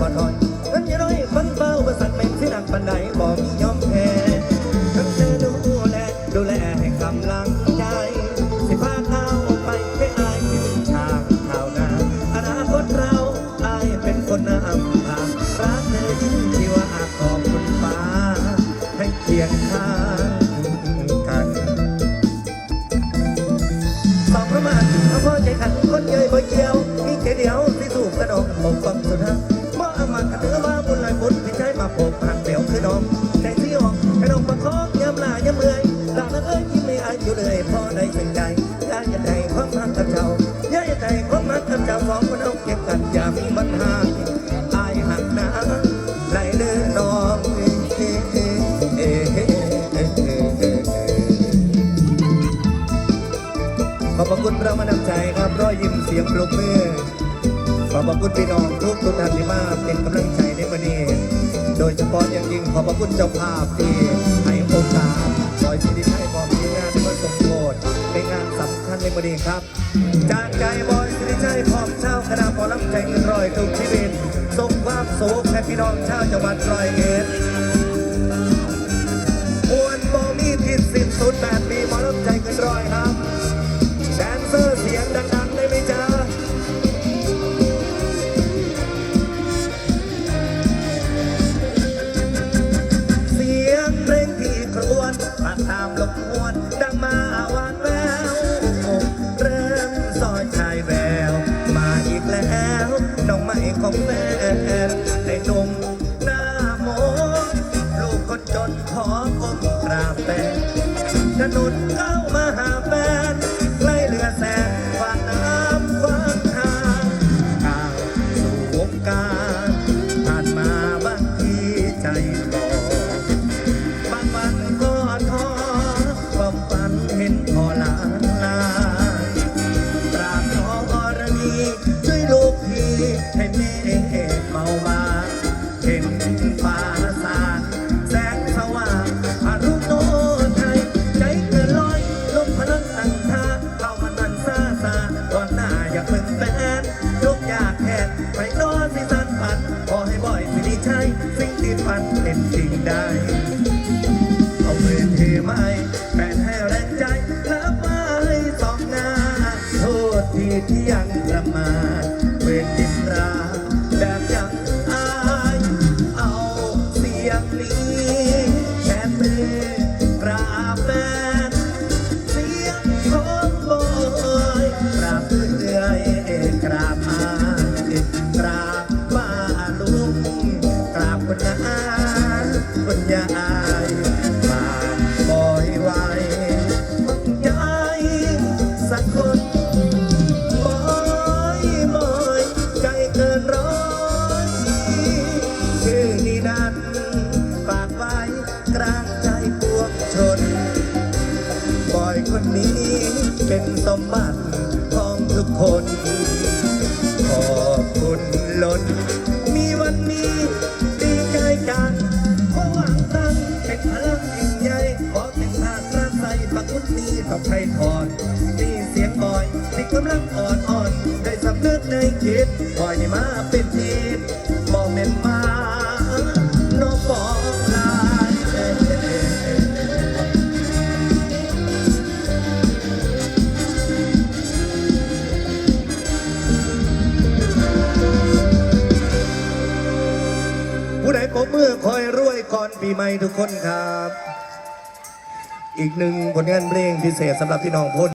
ใจอายขอถอยนั้นอยังน้อยคนเบาประสันเป็นที่หนักปันใดบ่มียอมแพ้ทั้งเธอดูแลดูแลให้กำลังใจสิพาเขาไปให้อายเป็นฉากข่าวนาอนาคตเราอายเป็นคนนำพารักเธอที่ว่าขอบคุณฟ้าให้เคียงข้า อบพระคุณเรามานำใจครับรอยยิ้มเสียงปรบมือขอบพระคุณพี่น้องทุกทุกท่านที่มาเป็นกำลังใจในวันนี้โดยเฉพาะอย่างยิ่งขอบพระคุณเจ้าภาพที่ให้โอกาสซอยสิริชัยบอกทีมงานที่มาสมโภชในงานสำคัญในวันนี้ครับ จากใจบอยสิริชัยพร้อมเช้าคณะพอรับใจเงินร้อยทุกชีวิตส่งความสุขให้พี่น้องชาวจังหวัดร้อยเถนนเข้ามาหาแฟนใกล้เรือแสนฝากน้ำฝากทางก้าวสู่วงการผ่านมาบางทีใจรอนบางวันก็ท้อความฝันเห็นพอลางลายตราบขอรณีช่วยลูกพี่ให้เม สิ่งที่ฝันเป็นจริงได้ เอาเวทีไม้แฟนให้แรงใจ แล้วมาให้สองหน้า โทษทีที่ยัง คน ขอบคุณล้น มีวันนี้ดีใจกันเพราะหวังตั้งเป็นพลังยิ่งใหญ่ขอเป็นทางรักใสปักมุนนี้กับใครทอนนี่เสียงบอยที่กำลังอ่อนอ่อน ได้สำนึกในคิดบอยนี่มาเป็นที ผู้ใดปรบมือคอยรวยก่อนปีใหม่ทุกคนครับ อีกหนึ่งผลงานเพลงพิเศษสำหรับพี่น้องพล